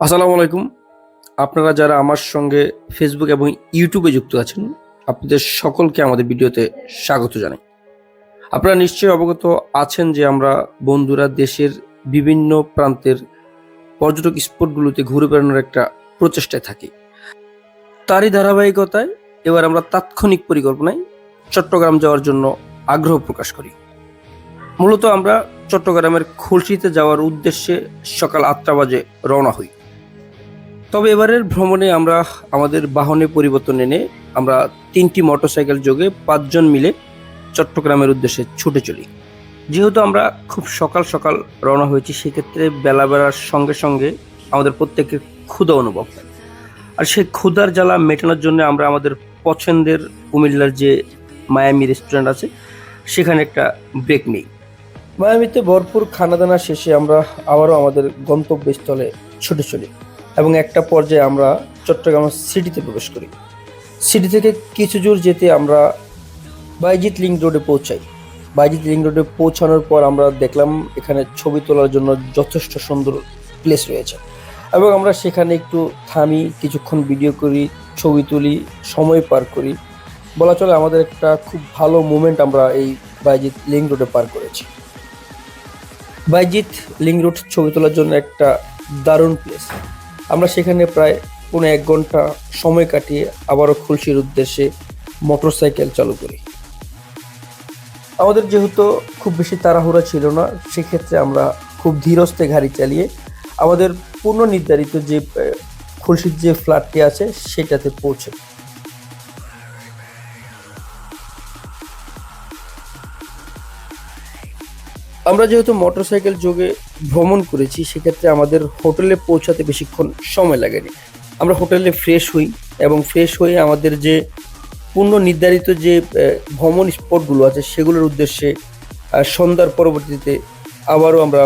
আসসালামু আলাইকুম। আপনারা যারা আমার সঙ্গে ফেসবুক এবং ইউটিউবে যুক্ত আছেন, আপনাদের সকলকে আমাদের ভিডিওতে স্বাগত জানাই। আপনারা নিশ্চয়ই অবগত আছেন যে আমরা বন্ধুরা দেশের বিভিন্ন প্রান্তের পর্যটক স্পটগুলোতে ঘুরে বেড়ানোর একটা প্রচেষ্টায় থাকি। তারই ধারাবাহিকতায় এবার আমরা তাৎক্ষণিক পরিকল্পনায় চট্টগ্রাম যাওয়ার জন্য আগ্রহ প্রকাশ করি। মূলত আমরা চট্টগ্রামের খুলশিতে যাওয়ার উদ্দেশ্যে সকাল আটটা বাজে রওনা হই। তবে এবারের ভ্রমণে আমরা আমাদের বাহনে পরিবর্তন এনে আমরা তিনটি মোটরসাইকেল যোগে পাঁচজন মিলে চট্টগ্রামের উদ্দেশ্যে ছুটে চলি। যেহেতু আমরা খুব সকাল সকাল রওনা হয়েছি, সেক্ষেত্রে বেলা বেলার সঙ্গে সঙ্গে আমাদের প্রত্যেকের ক্ষুধা অনুভব আর সেই ক্ষুধার জ্বালা মেটানোর জন্য আমরা আমাদের পছন্দের কুমিল্লার যে মায়ামি রেস্টুরেন্ট আছে, সেখানে একটা ব্রেক নিই। মায়ামিতে ভরপুর খানাদানা শেষে আমরা আবারও আমাদের গন্তব্যস্থলে ছুটে চলি। এবং একটা পর্যায়ে আমরা চট্টগ্রাম সিটিতে প্রবেশ করি। সিটি থেকে কিছু দূর যেতে আমরা বাইজিৎ লিঙ্ক রোডে পৌঁছাই। বাইজিৎ লিঙ্ক রোডে পৌঁছানোর পর আমরা দেখলাম এখানে ছবি তোলার জন্য যথেষ্ট সুন্দর প্লেস রয়েছে এবং আমরা সেখানে একটু থামি, কিছুক্ষণ ভিডিও করি, ছবি তুলি, সময় পার করি। বলা চলে আমাদের একটা খুব ভালো মুমেন্ট আমরা এই বাইজিৎ লিঙ্ক রোডে পার করেছি। বাইজিৎ লিঙ্ক রোড ছবি তোলার জন্য একটা দারুণ প্লেস। আমরা সেখানে প্রায় পৌনে এক ঘণ্টা সময় কাটিয়ে আবারও খুলশির উদ্দেশ্যে মোটরসাইকেল চালু করি। আমাদের যেহেতু খুব বেশি তাড়াহুড়া ছিল না, সেক্ষেত্রে আমরা খুব ধীরস্থে গাড়ি চালিয়ে আমাদের পূর্ণ নির্ধারিত যে খুলশির যে ফ্ল্যাটটি আছে সেটাতে পৌঁছে। আমরা যেহেতু মোটরসাইকেল যোগে ভ্রমণ করেছি, সেক্ষেত্রে আমাদের হোটেলে পৌঁছাতে বেশিক্ষণ সময় লাগেনি। আমরা হোটেলে ফ্রেশ হই এবং ফ্রেশ হয়ে আমাদের যে পূর্ণ নির্ধারিত যে ভ্রমণ স্পটগুলো আছে, সেগুলোর উদ্দেশ্যে সন্ধ্যার পরবর্তীতে আবারও আমরা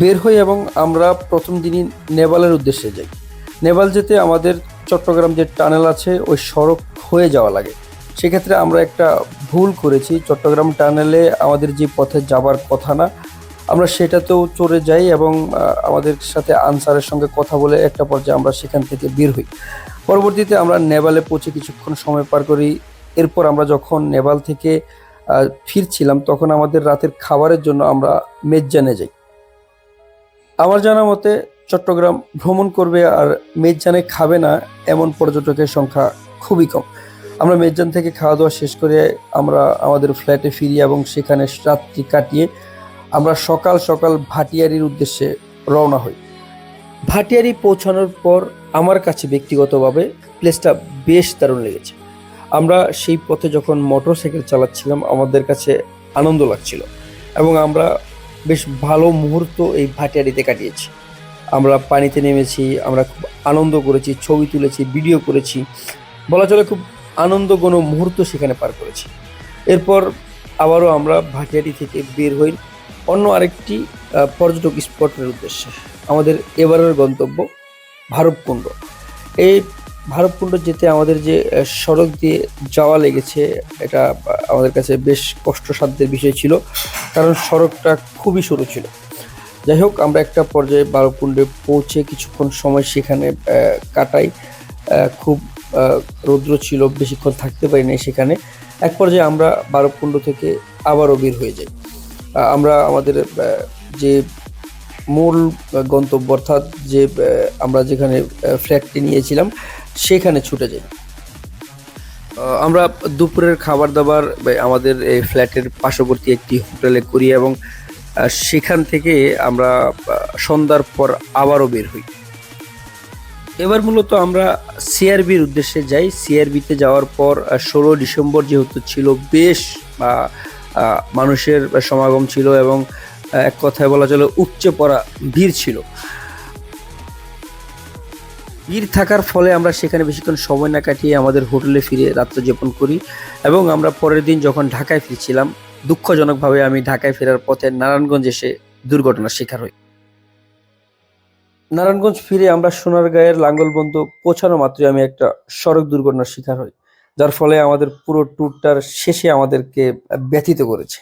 বের হই এবং আমরা প্রথম দিনই নেপালের উদ্দেশ্যে যাই। নেপাল যেতে আমাদের চট্টগ্রাম যে টানেল আছে, ওই সড়ক হয়ে যাওয়া লাগে। সেক্ষেত্রে আমরা একটা ভুল করেছি। চট্টগ্রাম টানেলে আমাদের যে পথে যাবার কথা না আমরা সেটাতেও চড়ে যাই এবং আমাদের সাথে আনসারের সঙ্গে কথা বলে একটা পর্যায়ে আমরা সেখান থেকে বের হই। পরবর্তীতে আমরা নেপালে পৌঁছে কিছুক্ষণ সময় পার করি। এরপর আমরা যখন নেপাল থেকে ফিরছিলাম, তখন আমাদের রাতের খাবারের জন্য আমরা মেজ্জানে যাই। আমার জানা মতে চট্টগ্রাম ভ্রমণ করবে আর মেজ্জানে খাবে না এমন পর্যটকের সংখ্যা খুবই কম। আমরা মেজ্জান থেকে খাওয়া দাওয়া শেষ করে আমরা আমাদের ফ্ল্যাটে ফিরি এবং সেখানে রাত্রি কাটিয়ে আমরা সকাল সকাল ভাটিয়ারির উদ্দেশ্যে রওনা হই। ভাটিয়ারি পৌঁছানোর পর আমার কাছে ব্যক্তিগতভাবে প্লেসটা বেশ দারুণ লেগেছে। আমরা সেই পথে যখন মোটর সাইকেল চালাচ্ছিলাম, আমাদের কাছে আনন্দ লাগছিল এবং আমরা বেশ ভালো মুহূর্ত এই ভাটিয়ারিতে কাটিয়েছি। আমরা পানিতে নেমেছি, আমরা খুব আনন্দ করেছি, ছবি তুলেছি ভিডিও করেছি। বলা চলে খুব আনন্দঘন মুহূর্ত সেখানে পার করেছি। এরপর আবারও আমরা ভাটিয়ারি থেকে বের হই অন্য আরেকটি পর্যটক স্পটের উদ্দেশ্যে। আমাদের এবারের গন্তব্য ভারবকুণ্ড এই ভারবকুণ্ড যেতে আমাদের যে সড়ক দিয়ে যাওয়া লেগেছে, এটা আমাদের কাছে বেশ কষ্টসাধ্যের বিষয় ছিল। কারণ সড়কটা খুবই সরু ছিল। যাই হোক, আমরা একটা পর্যায়ে ভারবকুণ্ডে পৌঁছে কিছুক্ষণ সময় সেখানে কাটাই। খুব রৌদ্র ছিল, বেশিক্ষণ থাকতে পারি নাই সেখানে। এক পর্যায়ে আমরা বারবকুণ্ড থেকে আবারও বের হয়ে যাই। আমরা আমাদের যে মূল গন্তব্য অর্থাৎ যে আমরা যেখানে ফ্ল্যাটটি নিয়েছিলাম, সেখানে ছুটে যাই। আমরা দুপুরের খাবার দাবার আমাদের এই ফ্ল্যাটের পার্শ্ববর্তী একটি হোটেলে করি এবং সেখান থেকে আমরা সন্ধ্যার পর আবারও বের হই। এবার মূলত আমরা সিআরবির উদ্দেশ্যে যাই। সিআরবিতে যাওয়ার পর ষোলো ডিসেম্বর যেহেতু ছিল, বেশ মানুষের সমাগম ছিল এবং এক কথায় বলা চলে উপচে পড়া ভিড় ছিল। ভিড় থাকার ফলে আমরা সেখানে বেশিক্ষণ সময় না কাটিয়ে আমাদের হোটেলে ফিরে রাত্র যাপন করি এবং আমরা পরের দিন যখন ঢাকায় ফিরছিলাম, দুঃখজনকভাবে আমি ঢাকায় ফেরার পথে নারায়ণগঞ্জ এসে দুর্ঘটনার শিকার হই। নারায়ণগঞ্জ ফিরে আমরা সোনারগাঁয়ের লাঙ্গলবন্ধ পৌঁছানো মাত্রই আমি একটা সড়ক দুর্ঘটনার শিকার হই। যার ফলে আমাদের পুরো ট্যুরটার শেষে আমাদেরকে ব্যথিত করেছে।